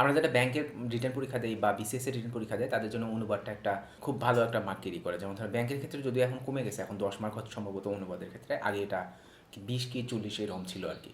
আমরা যেটা ব্যাংকের রিটার্ন পরীক্ষা দেই বা বিসিএস এর রিটার্ন পরীক্ষা দেয় তাদের জন্য অনুবাদটা একটা খুব ভালো একটা মার্ক ক্যারি করে। যেমন ধর ব্যাংকের ক্ষেত্রে যদিও এখন কমে গেছে, এখন দশ মার্ক হচ্ছে সম্ভবত অনুবাদের ক্ষেত্রে, আগে এটা বিশ কি চল্লিশ এরকম ছিল আর কি।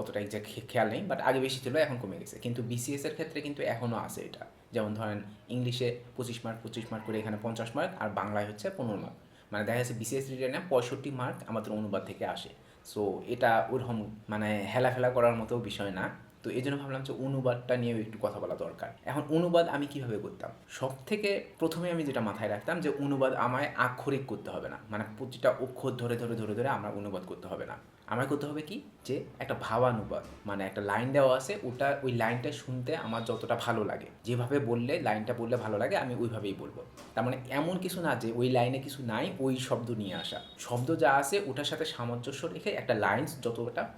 অতটা একজ্যাক্ট খেয়াল নেই বাট আগে বেশি ছিল, এখন কমে গেছে। কিন্তু বিসিএস এর ক্ষেত্রে কিন্তু এখনও আছে এটা। যেমন ধরেন, ইংলিশে পঁচিশ মার্ক পঁচিশ মার্ক করে এখানে পঞ্চাশ মার্ক আর বাংলায় হচ্ছে পনেরো মার্ক মানে দেখা যাচ্ছে বিসিএস রিটার্নে পঁয়ষট্টি মার্ক আমাদের অনুবাদ থেকে আসে। সো এটা ওরকম মানে হেলাফেলা করার মতো বিষয় না। তো এই জন্য ভাবলাম যে অনুবাদটা নিয়েও একটু কথা বলা দরকার। এখন অনুবাদ আমি কীভাবে করতাম? সব থেকে প্রথমে আমি যেটা মাথায় রাখতাম যে অনুবাদ আমায় আক্ষরিক করতে হবে না। মানে প্রতিটা অক্ষর ধরে ধরে ধরে ধরে আমার অনুবাদ করতে হবে না। আমার করতে হবে কি? যে একটা ভাবানুবাদ। মানে একটা লাইন দেওয়া আছে, ওটা ওই লাইনটা শুনতে আমার যতটা ভালো লাগে। যেভাবে বললে, লাইনটা বললে ভালো লাগে, আমি ওইভাবেই বলব। তার মানে এমন কিছু না যে ওই লাইনে কিছু নাই, ওই শব্দ নিয়ে আসা। শব্দ যা আছে, ওটার সাথে সামঞ্জস্য রেখে একটা লাইন যতটা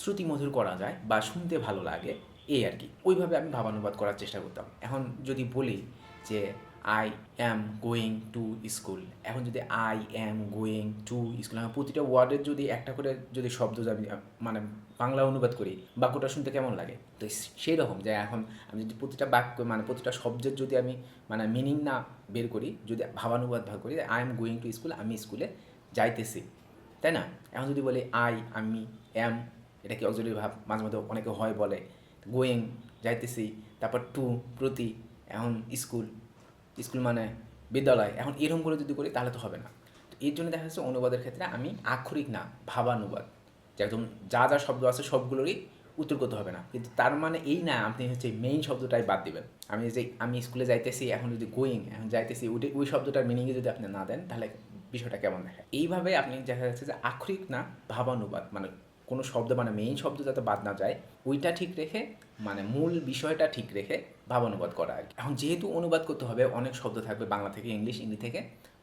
শ্রুতিমধুর করা যায় বা শুনতে ভালো লাগে, এই আর কি। ওইভাবে আমি ভাবানুবাদ করার চেষ্টা করতাম। এখন যদি বলি যে I am going to school এখন যদি I am going to school প্রতিটা ওয়ার্ডের যদি একটা করে যদি শব্দ আমি মানে বাংলা অনুবাদ করি, বাক্যটা শুনতে কেমন লাগে? তো সেই রকম যে এখন আমি যদি প্রতিটা বাক্য মানে প্রতিটা শব্দের যদি আমি মানে মিনিং না বের করি, যদি ভাবানুবাদ ভাগ করি I am going to school আমি স্কুলে যাইতেছি। তাই না? এখন যদি বলি আই আমি অ্যাম এটা কি অক্সিলারি ভাব? মাঝে মধ্যে অনেকে হয় বলে গোয়িং যাইতেছি। তারপর টু প্রতি, এখন স্কুল স্কুল মানে বিদ্যালয়। এখন এরকম করে যদি করি, তাহলে তো হবে না। তো এর জন্য দেখা যাচ্ছে অনুবাদের ক্ষেত্রে আমি আক্ষরিক না, ভাবানুবাদ। একদম যা যা শব্দ আছে, সবগুলোরই উত্তর করতে হবে না। কিন্তু তার মানে এই না, আপনি হচ্ছে মেইন শব্দটাই বাদ দিবেন। আমি যে, আমি স্কুলে যাইতেছি, এখন যদি গোয়িং এখন যাইতেছি, ওইটা, ওই শব্দটার মিনিংয়ে যদি আপনি না দেন, তাহলে বিষয়টা কেমন দেখে? এইভাবে আপনি দেখা যাচ্ছে যে আক্ষরিক না, ভাবানুবাদ। মানে কোনো শব্দ মানে মেইন শব্দ যাতে বাদ না যায়, ওইটা ঠিক রেখে মানে মূল বিষয়টা ঠিক রেখে ভাব অনুবাদ করা আর। এখন যেহেতু অনুবাদ করতে হবে, অনেক শব্দ থাকবে বাংলা থেকে ইংলিশ ইংলিশ থেকে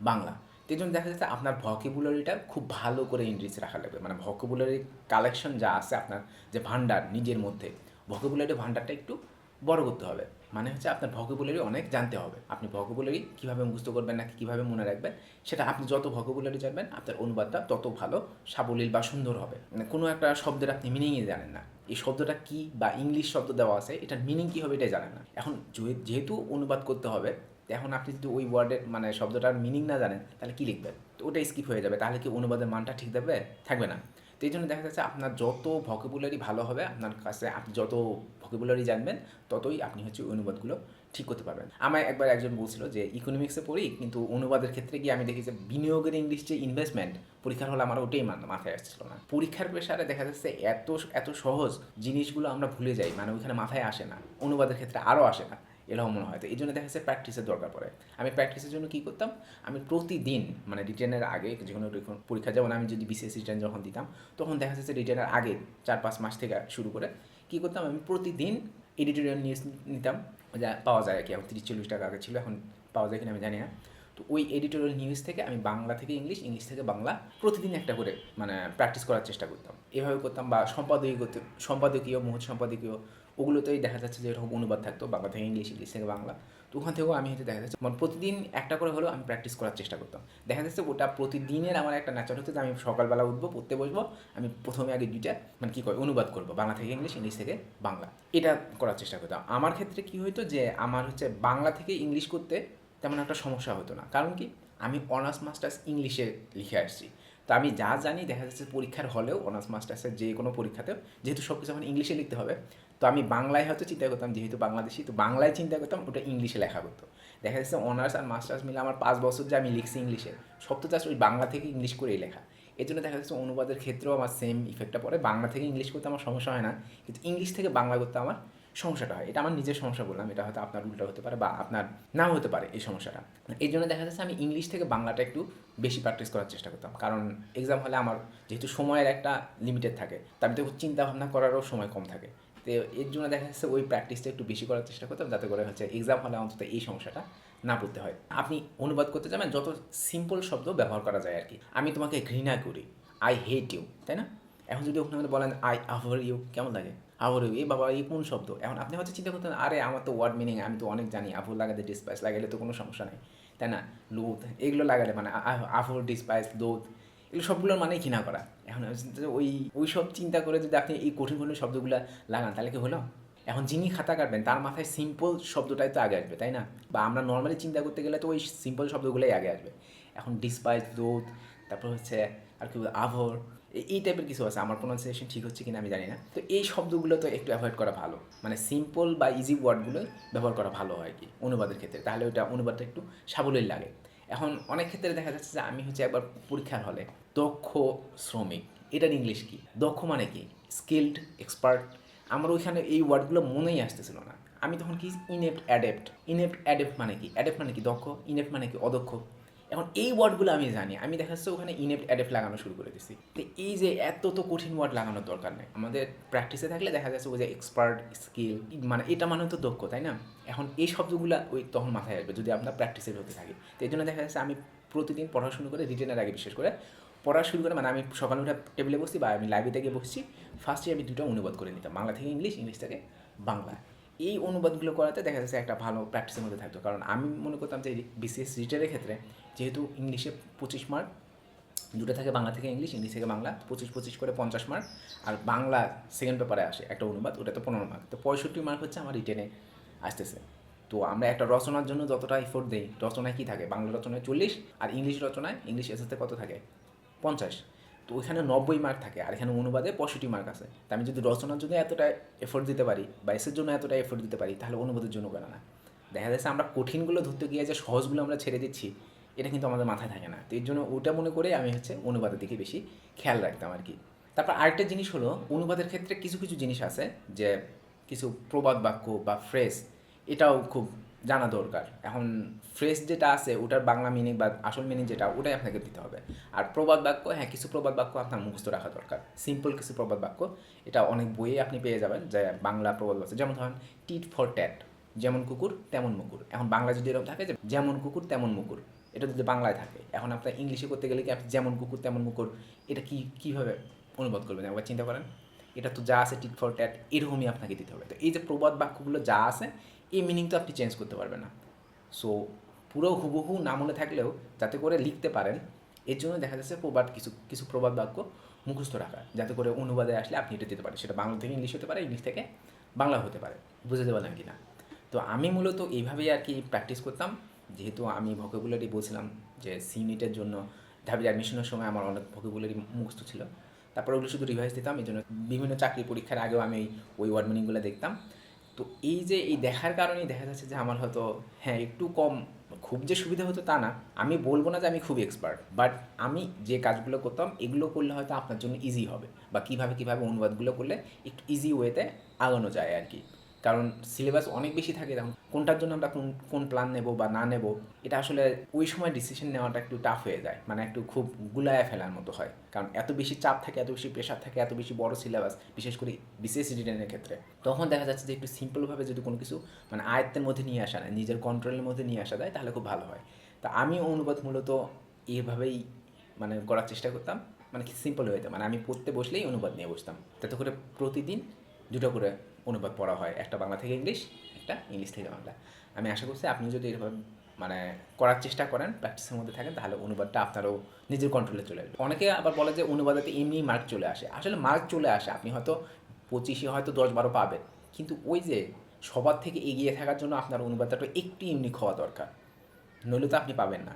বাংলা সেই জন্য দেখা যাচ্ছে আপনার ভকেবুলারিটা খুব ভালো করে ইংলিশ রাখা লাগবে মানে ভকেবুলারি কালেকশন যা আছে আপনার, যে ভান্ডার নিজের মধ্যে ভকেবুলারি ভান্ডারটা একটু বড় করতে হবে। মানে হচ্ছে আপনার ভকেবুলারি অনেক জানতে হবে। আপনি ভকেবুলারি কীভাবে মুখস্থ করবেন, নাকি কীভাবে মনে রাখবেন, সেটা আপনি যত ভকেবুলারি জানবেন, আপনার অনুবাদটা তত ভালো সাবলীল বা সুন্দর হবে। মানে কোনো একটা শব্দের আপনি মিনিংই জানেন না। এই শব্দটা কি বা ইংলিশ শব্দ দেওয়া আছে এটার মিনিং কী হবে এটাই জানেন না। এখন যেহেতু অনুবাদ করতে হবে, এখন আপনি যদি ওই ওয়ার্ডের মানে শব্দটার মিনিং না জানেন, তাহলে কী লিখবেন? তো ওটা স্কিপ হয়ে যাবে। তাহলে কি অনুবাদের মানটা ঠিক থাকবে? থাকবে না। তো এই জন্য দেখা যাচ্ছে আপনার যত ভকেবুলারি ভালো হবে, আপনার কাছে আপনি যত ভকেবুলারি জানবেন, ততই আপনি হচ্ছে অনুবাদগুলো ঠিক করতে পারবেন। আমার একবার একজন বলছিল যে ইকোনমিক্সে পড়ি, কিন্তু অনুবাদের ক্ষেত্রে গিয়ে আমি দেখি যে, বিনিয়োগের ইংলিশ যে ইনভেস্টমেন্ট পরীক্ষার হলে আমার ওটাই মাথায় আসছিল না। পরীক্ষার প্রেশারে দেখা যাচ্ছে এত এত সহজ জিনিসগুলো আমরা ভুলে যাই মানে ওইখানে মাথায় আসে না। অনুবাদের ক্ষেত্রে আরও আসে না। এরকম মনে হয়। তো এই জন্য দেখা যাচ্ছে প্র্যাকটিসের দরকার পড়ে। আমি প্র্যাকটিসের জন্য কী করতাম? আমি প্রতিদিন মানে রিটার্নের আগে যে কোনো পরীক্ষা যেমন আমি যদি বিসিএস রিটার্ন যখন দিতাম, তখন দেখা যাচ্ছে রিটার্নের আগে চার পাঁচ মাস থেকে শুরু করে কী করতাম? আমি প্রতিদিন এডিটোরিয়াল নিউজ নিতাম। যা পাওয়া যায় কি। এখন তিরিশ চল্লিশ টাকা আগে ছিল, এখন পাওয়া যায় কিনা আমি জানি না। তো ওই এডিটোরিয়াল নিউজ থেকে আমি বাংলা থেকে ইংলিশ ইংলিশ থেকে বাংলা প্রতিদিন একটা করে মানে প্র্যাকটিস করার চেষ্টা করতাম। এভাবে করতাম বা সম্পাদকীয় করতে সম্পাদকীয় মহৎ সম্পাদকীয় ওগুলোতেই দেখা যাচ্ছে যে এরকম অনুবাদ থাকতো, বাংলা থেকে ইংলিশ ইংলিশ থেকে বাংলা। তো ওখান থেকেও আমি হচ্ছে দেখা যাচ্ছে মানে প্রতিদিন একটা করে হলেও আমি প্র্যাকটিস করার চেষ্টা করতাম। দেখা যাচ্ছে ওটা প্রতিদিনের আমার একটা নেচার হচ্ছে যে আমি সকালবেলা উঠবো, পড়তে বসবো, আমি প্রথমে আগে দুইটা মানে কী করে অনুবাদ করব, বাংলা থেকে ইংলিশ ইংলিশ থেকে বাংলা। এটা করার চেষ্টা করতাম। আমার ক্ষেত্রে কী হতো যে আমার হচ্ছে বাংলা থেকে ইংলিশ করতে তেমন একটা সমস্যা হতো না। কারণ কি? আমি অনার্স মাস্টার্স ইংলিশে লিখে আসছি। তো আমি যা জানি, দেখা যাচ্ছে পরীক্ষার হলেও অনার্স মাস্টার্সের যে কোনো পরীক্ষাতেও, যেহেতু সব কিছু আমার ইংলিশে লিখতে হবে, তো আমি বাংলায় হয়তো চিন্তা করতাম, যেহেতু বাংলাদেশি, তো বাংলায় চিন্তা করতাম, ওটা ইংলিশে লেখা করতো। দেখা যাচ্ছে অনার্স আর মাস্টার্স মিলে আমার পাঁচ বছর যে আমি লিখছি ইংলিশে সব তো জাস্ট ওই বাংলা থেকে ইংলিশ করেই লেখা। এর জন্য দেখা যাচ্ছে অনুবাদের ক্ষেত্রেও আমার সেম ইফেক্টটা পড়ে। বাংলা থেকে ইংলিশ করতে আমার সমস্যা হয় না, কিন্তু ইংলিশ থেকে বাংলা করতে আমার সমস্যাটা হয়। এটা আমার নিজের সমস্যা বললাম, এটা হয়তো আপনার উল্টা হতে পারে বা আপনার নাও হতে পারে এই সমস্যাটা। এই জন্য দেখা যাচ্ছে আমি ইংলিশ থেকে বাংলাটা একটু বেশি প্র্যাকটিস করার চেষ্টা করতাম। কারণ এক্সাম হলে আমার যেহেতু সময়ের একটা লিমিটেড থাকে তার তো চিন্তা ভাবনা করারও সময় কম থাকে। তো এর জন্য দেখা যাচ্ছে ওই প্র্যাকটিসটা একটু বেশি করার চেষ্টা করতাম যাতে করে হচ্ছে এক্সাম হলে অন্তত এই সমস্যাটা না পড়তে হয়। আপনি অনুবাদ করতে যাবেন, যত সিম্পল শব্দ ব্যবহার করা যায় আর কি। আমি তোমাকে ঘৃণা করি আই হেট ইউ তাই না? এখন যদি ওখানে আমাদের বলেন, আই আভার ইউ কেমন লাগে? আভার ইউ এই বাবা এই কোন শব্দ? এখন আপনি হয়তো চিন্তা করতেন আরে, আমার তো ওয়ার্ড মিনিং আমি তো অনেক জানি আভর লাগাতে ডিসপাইস লাগালে তো কোনো সমস্যা নেই। তাই না? লোধ এগুলো লাগালে মানে আভর ডিসপাইস লোথ এগুলো সবগুলোর মানেই ঘৃণা করা। এখন ওই ওই সব চিন্তা করে যদি আপনি এই কঠিন কঠিন শব্দগুলো লাগান, তাহলে কি হলো? এখন যিনি খাতা কাটবেন, তার মাথায় সিম্পল শব্দটাই তো আগে আসবে, তাই না? বা আমরা নর্মালি চিন্তা করতে গেলে তো ওই সিম্পল শব্দগুলোই আগে আসবে। এখন ডিসপাইস দোদ তারপর হচ্ছে, আর কি আভর এই- টাইপের কিছু আছে। আমার প্রোনাউন্সিয়েশন ঠিক হচ্ছে কিনা আমি জানি না। তো এই শব্দগুলো তো একটু অ্যাভয়েড করা ভালো। মানে সিম্পল বা ইজি ওয়ার্ডগুলো ব্যবহার করা ভালো হয় কি, অনুবাদের ক্ষেত্রে। তাহলে ওটা অনুবাদটা একটু সাবলীল লাগে। এখন অনেক ক্ষেত্রে দেখা যাচ্ছে যে আমি হচ্ছে একবার পরীক্ষার হলে দক্ষ শ্রমিক এটার ইংলিশ কি? দক্ষ মানে কি? স্কিল্ড এক্সপার্ট আমার ওইখানে এই ওয়ার্ডগুলো মনেই আসতেছিল না। আমি তখন কি? ইনেপ্ট অ্যাডেপ্ট ইনেপ্ট অ্যাডেপ্ট মানে কি? অ্যাডেপ্ট মানে কি দক্ষ? ইনেপ্ট মানে কি অদক্ষ? এখন এই ওয়ার্ডগুলো আমি জানি। আমি দেখা যাচ্ছে ওখানে ইনেপ্ট অ্যাডেপ্ট লাগানো শুরু করে দিছি। তো এই যে এত তো কঠিন ওয়ার্ড লাগানোর দরকার নেই। আমাদের প্র্যাকটিসে থাকলে দেখা যাচ্ছে ওই যে এক্সপার্ট স্কিল মানে এটা মানে তো দক্ষ, তাই না? এখন এই শব্দগুলো ওই তখন মাথায় আসবে যদি আপনার প্র্যাকটিসের হতে থাকে। তো এই জন্য দেখা যাচ্ছে আমি প্রতিদিন পড়া শুরু করে রিটেনের আগে বিশেষ করে পড়া শুরু করে মানে আমি সকালে উঠে টেবিলে বসছি বা আমি লাইব্রেরিতে গিয়ে বসছি ফার্স্টে আমি দুটো অনুবাদ করে নিতাম, বাংলা থেকে ইংলিশ ইংলিশ থেকে বাংলা। এই অনুবাদগুলো করাতে দেখা যাচ্ছে একটা ভালো প্র্যাকটিসের মধ্যে থাকতো। কারণ আমি মনে করতাম যে বিসিএস রিটারের ক্ষেত্রে যেহেতু ইংলিশে পঁচিশ মার্ক দুটো থাকে বাংলা থেকে ইংলিশ ইংলিশ থেকে বাংলা, পঁচিশ পঁচিশ করে পঞ্চাশ মার্ক আর বাংলা সেকেন্ড পেপারে আসে একটা অনুবাদ, ওটা তো পনেরো মার্ক তো পঁয়ষট্টি মার্ক হচ্ছে আমার রিটেনে আসতেছে। তো আমরা একটা রচনার জন্য যতটা এফোর্ট দিই, রচনায় কী থাকে? বাংলা রচনায় চল্লিশ আর ইংলিশ রচনায়, ইংলিশ এসেতে কত থাকে? পঞ্চাশ। তো ওইখানে নব্বই মার্ক থাকে আর এখানে অনুবাদে পঁয়ষট্টি মার্ক আছে। তা আমি যদি রচনার জন্য এতটা এফোর্ট দিতে পারি বা এসের জন্য এতটা এফোর্ট দিতে পারি, তাহলে অনুবাদের জন্য কেন না? দেখা যাচ্ছে আমরা কঠিনগুলো ধরতে গিয়ে যে সহজগুলো আমরা ছেড়ে দিচ্ছি, এটা কিন্তু আমাদের মাথায় থাকে না। তো এর জন্য ওটা মনে করে আমি হচ্ছে অনুবাদের দিকে বেশি খেয়াল রাখতাম আর কি তারপর আরেকটা জিনিস হলো, অনুবাদের ক্ষেত্রে কিছু কিছু জিনিস আছে যে কিছু প্রবাদ বাক্য বা ফ্রেজ এটাও খুব জানা দরকার। এখন ফ্রেশ যেটা আছে, ওটার বাংলা মিনিং বা আসল মিনিং যেটা, ওটাই আপনাকে দিতে হবে। আর প্রবাদ বাক্য হ্যাঁ কিছু প্রবাদ বাক্য আপনার মুখস্থ রাখা দরকার। সিম্পল কিছু প্রবাদ বাক্য, এটা অনেক বইয়ে আপনি পেয়ে যাবেন যে বাংলা প্রবাদ বাক্য, যেমন ধরেন টিট ফর ট্যাট যেমন কুকুর, তেমন মুকুর। এখন বাংলা যদি এরকম থাকে যে, যেমন কুকুর, তেমন মুকুর এটা যদি বাংলায় থাকে, এখন আপনার ইংলিশে করতে গেলে কি আপনি যেমন কুকুর, তেমন মুকুর এটা কি, কীভাবে অনুবাদ করবেন? একবার চিন্তা করেন। এটা তো যা আছে টিট ফর ট্যাট এরকমই আপনাকে দিতে হবে। তো এই যে প্রবাদ বাক্যগুলো যা আছে এই মিনিং তো আপনি চেঞ্জ করতে পারবেন না। সো পুরো হুবহু না মনে থাকলেও যাতে করে লিখতে পারেন, এর জন্য দেখা যাচ্ছে প্রবাদ কিছু কিছু প্রবাদ বাক্য মুখস্থ রাখা, যাতে করে অনুবাদে আসলে আপনি এটা দিতে পারেন। সেটা বাংলা থেকে ইংলিশ হতে পারে, ইংলিশ থেকে বাংলা হতে পারে। বুঝতে পারলেন কি না তো আমি মূলত এইভাবেই আর কি প্র্যাকটিস করতাম। যেহেতু আমি ভোকেবুলারি বলছিলাম যে সি ইউনিটের জন্য ঢাবির অ্যাডমিশনের সময় আমার অনেক ভোকেবুলারি মুখস্থ ছিল। তারপর ওগুলো শুধু রিভাইজ দিতাম এই জন্য বিভিন্ন চাকরি পরীক্ষার আগেও আমি ওই ওয়ার্ড মিনিংগুলো দেখতাম। তো এই যে, এই দেখার কারণেই দেখা যাচ্ছে যে আমার হয়তো হ্যাঁ একটু কম, খুব যে সুবিধা হতো তা না। আমি বলব না যে আমি খুব এক্সপার্ট বাট আমি যে কাজগুলো করতাম, এগুলো করলে হয়তো আপনার জন্য ইজি হবে, বা কীভাবে কীভাবে অনুবাদগুলো করলে একটু ইজি ওয়েতে আগানো যায় আর কি। কারণ সিলেবাস অনেক বেশি থাকে, তখন কোনটার জন্য আমরা কোন কোন প্ল্যান নেব বা না নেব, এটা আসলে ওই সময় ডিসিশন নেওয়াটা একটু টাফ হয়ে যায়। মানে একটু খুব গুলায় ফেলার মতো হয়। কারণ এত বেশি চাপ থাকে, এত বেশি প্রেশার থাকে, এত বেশি বড় সিলেবাস বিশেষ করে বিশেষ রিটেনের ক্ষেত্রে। তখন দেখা যাচ্ছে যে একটু সিম্পলভাবে যদি কোনো কিছু মানে আয়ত্তের মধ্যে নিয়ে আসা যায়, নিজের কন্ট্রোলের মধ্যে নিয়ে আসা যায়, তাহলে খুব ভালো হয়। তা আমি অনুবাদ মূলত এভাবেই মানে করার চেষ্টা করতাম। মানে সিম্পল হয়ে যেত। মানে আমি পড়তে বসলেই অনুবাদ নিয়ে বসতাম। তাতে করে প্রতিদিন দুটো করে অনুবাদ পড়া হয়। একটা বাংলা থেকে ইংলিশ, একটা ইংলিশ থেকে বাংলা। আমি আশা করছি আপনি যদি এরকম মানে করার চেষ্টা করেন প্র্যাকটিসের মধ্যে থাকেন, তাহলে অনুবাদটা আপনারও নিজের কন্ট্রোলে চলে আসবে। অনেকে আবার বলে যে অনুবাদে এমনি মার্ক চলে আসে। আসলে মার্ক চলে আসে। আপনি হয়তো পঁচিশে হয়তো দশ বারো পাবেন। কিন্তু ওই যে সবার থেকে এগিয়ে থাকার জন্য আপনার অনুবাদটা একটু ইউনিক হওয়া দরকার। নইলে তো আপনি পাবেন না।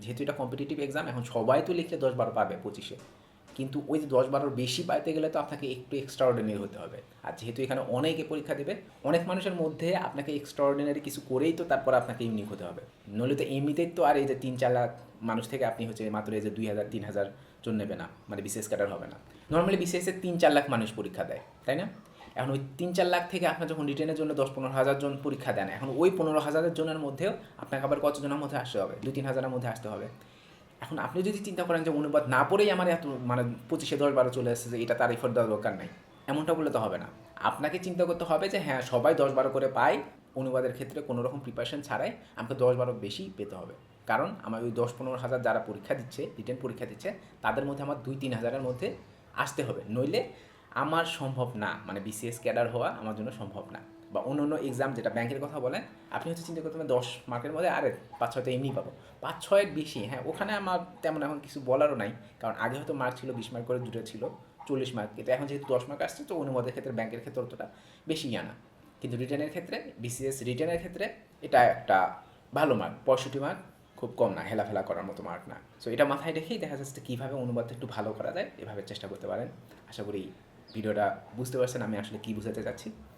যেহেতু এটা কম্পিটিটিভ এক্সাম এখন সবাই তো লিখলে দশ বারো পাবে পঁচিশে। কিন্তু ওই যে দশ বারোর বেশি পাইতে গেলে তো আপনাকে একটু এক্সট্রা অর্ডিনারি হতে হবে। আর যেহেতু এখানে অনেকে পরীক্ষা দেবে, অনেক মানুষের মধ্যে আপনাকে এক্সট্রা অর্ডিনারি কিছু করেই তো তারপর আপনাকে ইউনিক হতে হবে। নইলে তো এমনিতেই তো আর এই যে তিন চার লাখ মানুষ থেকে আপনি হচ্ছে মাত্র এই যে দুই হাজার, তিন হাজার জন নেবে না মানে বিশেষ ক্যাডার হবে না। নর্মালি বিশেষে তিন চার লাখ মানুষ পরীক্ষা দেয়, তাই না? এখন ওই তিন চার লাখ থেকে আপনার যখন রিটেনের জন্য দশ পনেরো হাজার জন পরীক্ষা দেন, এখন ওই পনেরো হাজারের জনের মধ্যেও আপনাকে আবার কতজনের মধ্যে আসতে হবে? দু তিন হাজারের মধ্যে আসতে হবে। এখন আপনি যদি চিন্তা করেন যে অনুবাদ না পড়েই আমার এত মানে পঁচিশে দশ বারো চলে এসেছে যে এটা তার এফোর্ট দেওয়ার দরকার নেই। এমনটা বললে তো হবে না। আপনাকে চিন্তা করতে হবে যে হ্যাঁ সবাই দশ বারো করে পায়, অনুবাদের ক্ষেত্রে কোনো রকম প্রিপারেশন ছাড়াই আমাকে দশ বারো বেশি পেতে হবে। কারণ আমার ওই দশ পনেরো হাজার যারা পরীক্ষা দিচ্ছে রিটেন পরীক্ষা দিচ্ছে, তাদের মধ্যে আমার দুই তিন হাজারের মধ্যে আসতে হবে। নইলে আমার সম্ভব না মানে বিসিএস ক্যাডার হওয়া আমার জন্য সম্ভব না। বা অন্য অন্য এক্সাম যেটা ব্যাংকের কথা বলেন আপনি হচ্ছে চিন্তা করতে দশ মার্কের মধ্যে আরে পাঁচ ছয়টা এমনি পাবো। পাঁচ ছয়ের বেশি হ্যাঁ ওখানে আমার তেমন এখন কিছু বলারও নাই, কারণ আগে হয়তো মার্ক ছিল বিশ মার্ক করে দুটো ছিল, চল্লিশ মার্ক, কিন্তু এখন যেহেতু দশ মার্ক আসছে, তো অনুবাদের ক্ষেত্রে ব্যাংকের ক্ষেত্রে অতটা বেশি ইয়া না। কিন্তু রিটার্নের ক্ষেত্রে বিসিএস রিটার্নের ক্ষেত্রে এটা একটা ভালো মার্ক পঁয়ষট্টি মার্ক খুব কম না, হেলাফেলা করার মতো মার্ক না। সো এটা মাথায় রেখেই দেখা যাচ্ছে কীভাবে অনুবাদটা একটু ভালো করা যায়, এভাবে চেষ্টা করতে পারেন। আশা করি ভিডিওটা বুঝতে পারছেন আমি আসলে কী বুঝাতে চাচ্ছি।